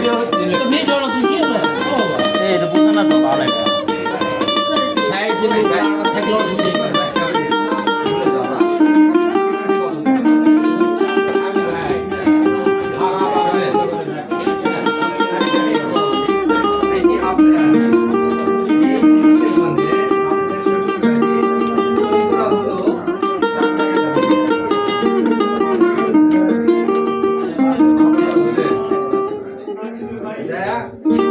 Video হচ্ছিল video না তুই কি হবে এই তো বুঝছ না তো, ভালো একটা সাইড থেকে গাড়ি থাকলেও Obrigado.